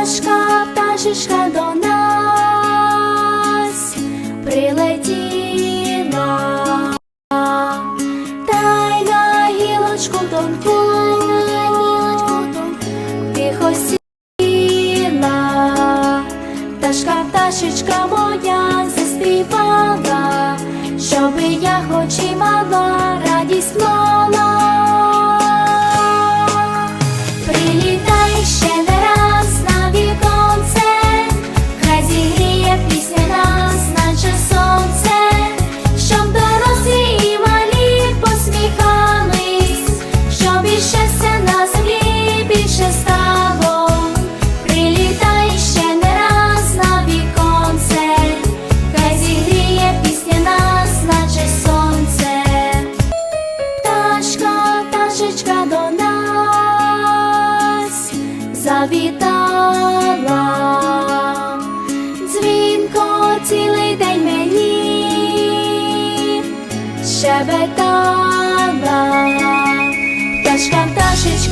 пташечка до нас прилетіла, та й на гілочку тонку, тихо сіла, пташка, пташечка моя заспівала, щоби я хоч і мала радість мала. Прилітай пташечка до нас завітала, дзвінко цілий день мені щебетала, пташка, пташечка.